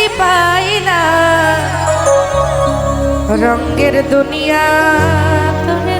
মুক্তি পাই না রঙ্গের দুনিয়া তুমি